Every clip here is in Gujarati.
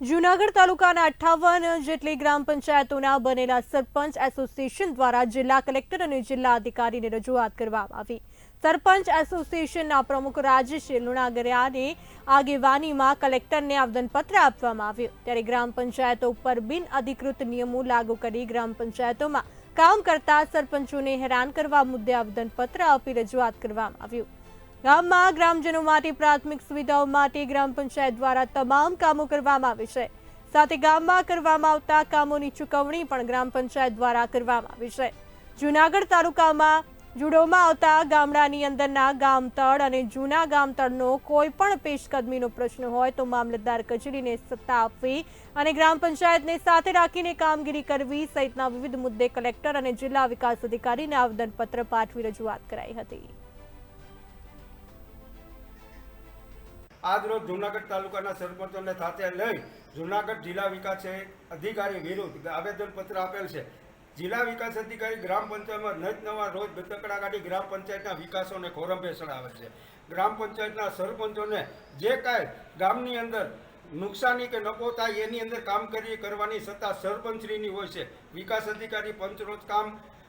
જૂનાગઢ તાલુકાના અઠ્ઠાવન જેટલી ગ્રામ પંચાયતોના બનેલા સરપંચ એસોસિએશન દ્વારા જિલ્લા કલેક્ટર અને જિલ્લા અધિકારીને રજૂઆત કરવામાં આવી. સરપંચ એસોસિએશનના પ્રમુખ રાજેશ લુણાગરિયાની આગેવાનીમાં કલેક્ટરને આવેદનપત્ર આપવામાં આવ્યું. ત્યારે ગ્રામ પંચાયતો ઉપર બિન અધિકૃત નિયમો લાગુ કરી ગ્રામ પંચાયતોમાં કામ કરતા સરપંચોને હેરાન કરવા મુદ્દે આવેદનપત્ર આપી રજૂઆત કરવામાં આવ્યું. ગામમાં ગ્રામજનો માટે પ્રાથમિક સુવિધાઓ માટે ગ્રામ પંચાયત દ્વારા તમામ કામો કરવામાં આવે છે. સાથે ગામમાં કરવામાં આવતા કામોની ચૂકવણી પણ ગ્રામ પંચાયત દ્વારા કરવામાં આવી છે. જૂનાગઢ તાલુકામાં જુડોમાં આવતા ગામડાની અંદરના ગામતળ અને જૂના ગામતળનો કોઈ પણ પેશકદમીનો પ્રશ્ન હોય તો મામલતદાર કચેરીને સત્તા આપવી અને ગ્રામ પંચાયતને સાથે રાખીને કામગીરી કરવી સહિતના વિવિધ મુદ્દે કલેક્ટર અને જિલ્લા વિકાસ અધિકારીને આવેદનપત્ર પાઠવી રજૂઆત કરાઈ હતી. આજ રોજ જૂનાગઢ તાલુકાના સરપંચોને સાથે લઈ જૂનાગઢ જિલ્લા વિકાસ અધિકારી વિરુદ્ધ આવેદનપત્ર આપેલ છે. જિલ્લા વિકાસ અધિકારી ગ્રામ પંચાયતમાં નજ નવા રોજ બેતકડા કાઢી ગ્રામ પંચાયતના વિકાસોને ખોરંભે ચડાવે છે. ગ્રામ પંચાયતના સરપંચોને જે કાંઈ ગામની અંદર નુકસાની કે નફો થાય એની અંદર કામ કરી કરવાની સત્તા સરપંચશ્રીની હોય છે. વિકાસ અધિકારી પંચરોજ કામ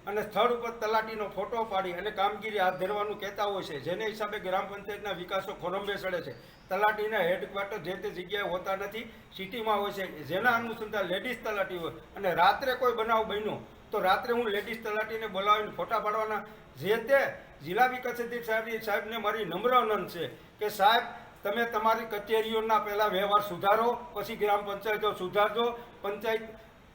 અને સ્થળ ઉપર તલાટીનો ફોટો પાડી અને કામગીરી હાથ ધરવાનું કહેતા હોય છે. જેને હિસાબે ગ્રામ પંચાયતના વિકાસો ખોરંભે સડે છે. તલાટીના હેડક્વાર્ટર જે તે જગ્યાએ હોતા નથી, સિટીમાં હોય છે. જેના અનુસંધાન લેડીઝ તલાટી હોય. અને રાત્રે કોઈ બનાવ બન્યો, તો રાત્રે હું લેડીઝ તલાટીને બોલાવીને ફોટા પાડવાના. જે તે જિલ્લા વિકાસ અધિકારી સાહેબને મારી નમ્ર અનંત છે કે, સાહેબ, તમે તમારી કચેરીઓના પહેલાં વ્યવહાર સુધારો, પછી ગ્રામ પંચાયતો સુધારજો. પંચાયત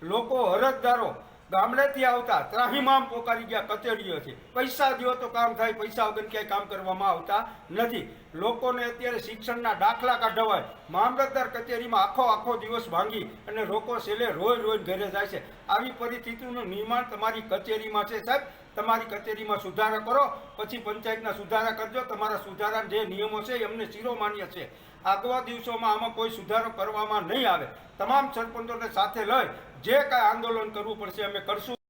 લોકો અરજદારો ગામડેથી આવતા ત્રાહીમામ પોકારી ગયા કચેરીઓ છે. પૈસા દો તો કામ થાય, પૈસા વગર ક્યાંય કામ કરવામાં આવતા નથી. લોકોને અત્યારે શિક્ષણના દાખલા કાઢવાય. મામલતદાર કચેરીમાં આખો આખો દિવસ ભાંગી અને લોકો છેલ્લે રોજ રોજ ઘરે જાય છે. આવી પરિસ્થિતિનું નિર્માણ તમારી કચેરીમાં છે, સાહેબ. તમારી કચેરીમાં સુધારા કરો, પછી પંચાયતના સુધારા કરજો. તમારા સુધારા જે નિયમો છે એમને શિરોમાન્ય છે. આગવા દિવસોમાં આમાં કોઈ સુધારો કરવામાં નહીં આવે. તમામ સરપંચોને સાથે લઈ જે કાંઈ આંદોલન કરવું પડશે અમે કરશું.